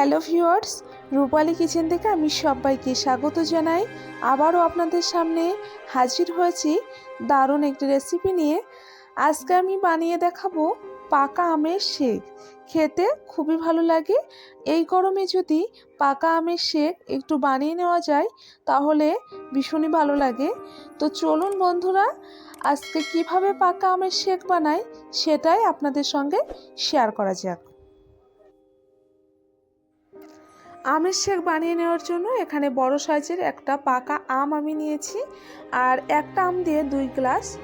Hello viewers, রূপালী kitchen থেকে আমি সবাইকে স্বাগত জানাই। আবারও আপনাদের সামনে হাজির হয়েছি দারুণ একটি রেসিপি নিয়ে। আজকে আমি বানিয়ে দেখাবো পাকা আমের শেক। খেতে খুবই ভালো লাগে। এই গরমে যদি পাকা আমের শেক একটু বানিয়ে নেওয়া যায়, তাহলে ভীষণই ভালো লাগে। তো চলুন বন্ধুরা, আজকে কীভাবে পাকা আমের শেক বানাই সেটাই আপনাদের সঙ্গে শেয়ার করা যাক। আমের শেক বানিয়ে নেওয়ার জন্য এখানে বড় সাইজের একটা পাকা আম আমি নিয়েছি আর একটা আম দিয়ে দুই গ্লাস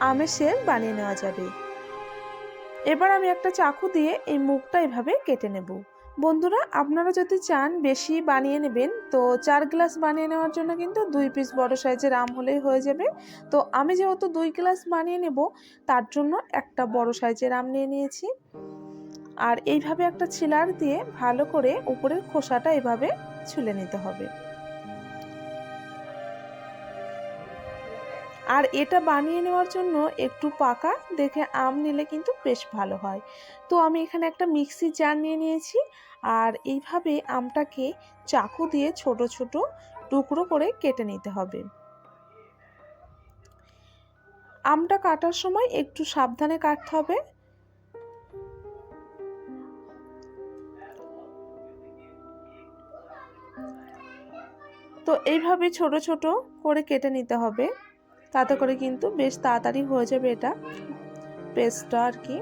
আমের শেক বানিয়ে নেওয়া যাবে। এবার আমি একটা চাকু দিয়ে এই মুখটা এভাবে কেটে নেব। বন্ধুরা, আপনারা যদি চান বেশি বানিয়ে নেবেন, তো চার গ্লাস বানিয়ে নেওয়ার জন্য কিন্তু দুই পিস বড় সাইজের আম হলেই হয়ে যাবে। তো আমি যেহেতু দুই গ্লাস বানিয়ে নেব, তার জন্য একটা বড় সাইজের আম নিয়ে নিয়েছি। আর এইভাবে একটা ছিলার দিয়ে ভালো করে উপরের খোসাটা এভাবে ছুলে নিতে হবে। আর এটা বানিয়ে নেওয়ার জন্য একটু পাকা, দেখে আম নিলে কিন্তু বেশ ভালো হয়। তো আমি এখানে একটা মিক্সি জার নিয়ে নিয়েছি আর এইভাবে আমটাকে চাকু দিয়ে ছোট ছোট টুকরো করে কেটে নিতে হবে। আমটা কাটার সময় একটু সাবধানে কাটতে হবে। তো এইভাবে ছোট ছোট করে কেটে নিতে হবে। তাতে করে কিন্তু বেশ তাড়াতাড়ি হয়ে যাবে এটা পেস্টটা আর কি।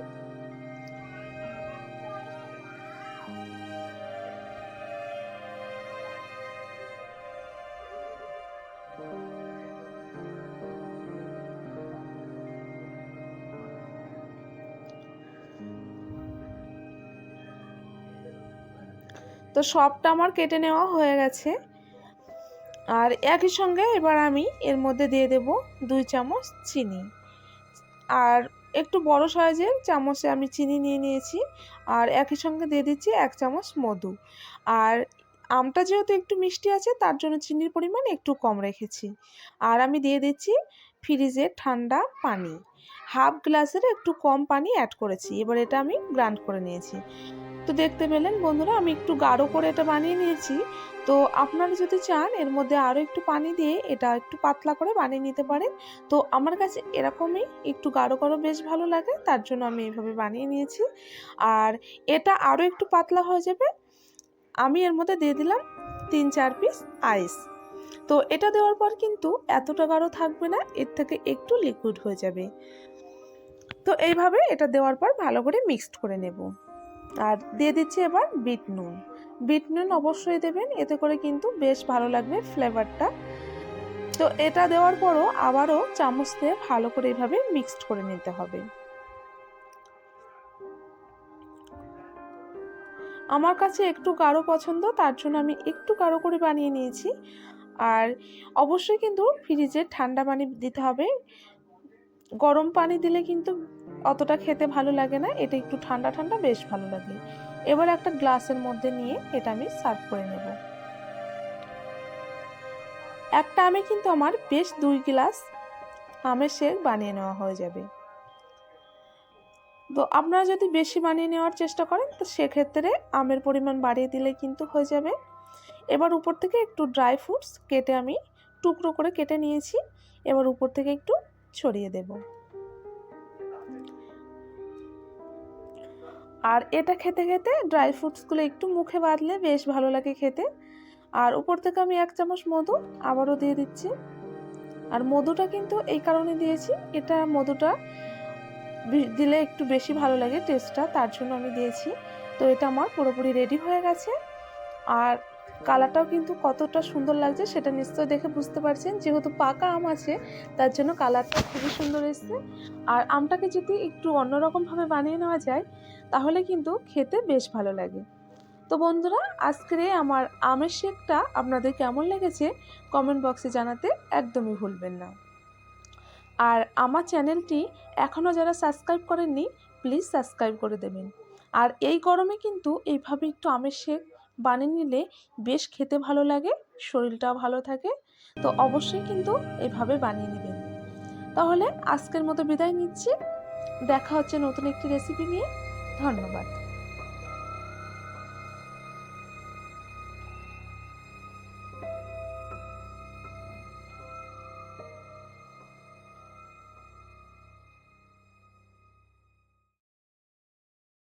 তো সবটা আমার কেটে নেওয়া হয়ে গেছে। আর একই সঙ্গে এবার আমি এর মধ্যে দিয়ে দেব দুই চামচ চিনি। আর একটু বড় সাইজের চামচে আমি চিনি নিয়ে নিয়েছি আর একই সঙ্গে দিয়ে দিচ্ছি এক চামচ মধু। আর আমটা যেহেতু একটু মিষ্টি আছে, তার জন্য চিনির পরিমাণ একটু কম রেখেছি। আর আমি দিয়ে দিচ্ছি ফ্রিজে ঠান্ডা পানি। হাফ গ্লাসের একটু কম পানি অ্যাড করেছি। এবার এটা আমি গ্রান্ড করে নিয়েছি। তো দেখতে পেলেন বন্ধুরা, আমি একটু গাঢ় করে এটা বানিয়ে নিয়েছি। তো আপনারা যদি চান, এর মধ্যে আরও একটু পানি দিয়ে এটা একটু পাতলা করে বানিয়ে নিতে পারেন। তো আমার কাছে এরকমই একটু গাঢ় গাঢ় বেশ ভালো লাগে, তার জন্য আমি এইভাবে বানিয়ে নিয়েছি। আর এটা আরও একটু পাতলা হয়ে যাবে। আমি এর মধ্যে দিয়ে দিলাম তিন চার পিস আইস। তো এটা দেওয়ার পর কিন্তু এতটা গাঢ় থাকবে না, এর থেকে একটু লিকুইড হয়ে যাবে। তো এইভাবে এটা দেওয়ার পর ভালো করে মিক্সড করে নেব। আর দিয়ে দিচ্ছি এবার বিট নুন। বিট নুন অবশ্যই দেবেন, এতে করে কিন্তু বেশ ভালো লাগবে ফ্লেভারটা। তো এটা দেওয়ার পরও আবারও চামচ দিয়ে ভালো করে এইভাবে মিক্সড করে নিতে হবে। আমার কাছে একটু গাঢ় পছন্দ, তার জন্য আমি একটু গাঢ় করে বানিয়ে নিয়েছি। আর অবশ্যই কিন্তু ফ্রিজে ঠান্ডা পানি দিতে হবে। গরম পানি দিলে কিন্তু অতটা খেতে ভালো লাগে না, এটা একটু ঠান্ডা ঠান্ডা বেশ ভালো লাগে। এবার একটা গ্লাসের মধ্যে নিয়ে এটা আমি সার্ভ করে নেব। একটা আমে কিন্তু আমার বেশ দুই গ্লাস আমের শেক বানিয়ে নেওয়া হয়ে যাবে। তো আপনারা যদি বেশি বানিয়ে নেওয়ার চেষ্টা করেন, তো সেক্ষেত্রে আমের পরিমাণ বাড়িয়ে দিলে কিন্তু হয়ে যাবে। এবার উপর থেকে একটু ড্রাই ফ্রুটস কেটে আমি টুকরো করে কেটে নিয়েছি, এবার উপর থেকে একটু ছড়িয়ে দেব। আর এটা খেতে খেতে ড্রাই ফ্রুটসগুলো একটু মুখে বাঁধলে বেশ ভালো লাগে খেতে। আর উপর থেকে আমি এক চামচ মধু আবারও দিয়ে দিচ্ছি। আর মধুটা কিন্তু এই কারণে দিয়েছি, এটা মধুটা দিলে একটু বেশি ভালো লাগে টেস্টটা তার জন্য আমি দিয়েছি। তো এটা আমার পুরোপুরি রেডি হয়ে গেছে। আর কালারটাও কিন্তু কতটা সুন্দর লাগছে সেটা নিশ্চয় দেখে বুঝতে পারছেন। যেহেতু পাকা আম আছে, তার জন্য কালারটা খুবই সুন্দর এসছে। আর আমটাকে যদি একটু অন্যরকমভাবে বানিয়ে নেওয়া যায় তাহলে কিন্তু খেতে বেশ ভালো লাগে। তো বন্ধুরা, আজকের আমার আমের শেকটা আপনাদের কেমন লেগেছে কমেন্ট বক্সে জানাতে একদমই ভুলবেন না। আর আমার চ্যানেলটি এখনও যারা সাবস্ক্রাইব করেননি, প্লিজ সাবস্ক্রাইব করে দেবেন। আর এই গরমে কিন্তু এইভাবে একটু আমের শেক বানিয়ে নিলে বেশ খেতে ভালো লাগে, শরীরটাও ভালো থাকে। তো অবশ্যই কিন্তু এভাবে বানিয়ে নেবেন। তাহলে আজকের মতো বিদায় নিচ্ছি। দেখা হচ্ছে নতুন একটি রেসিপি নিয়ে। ধন্যবাদ।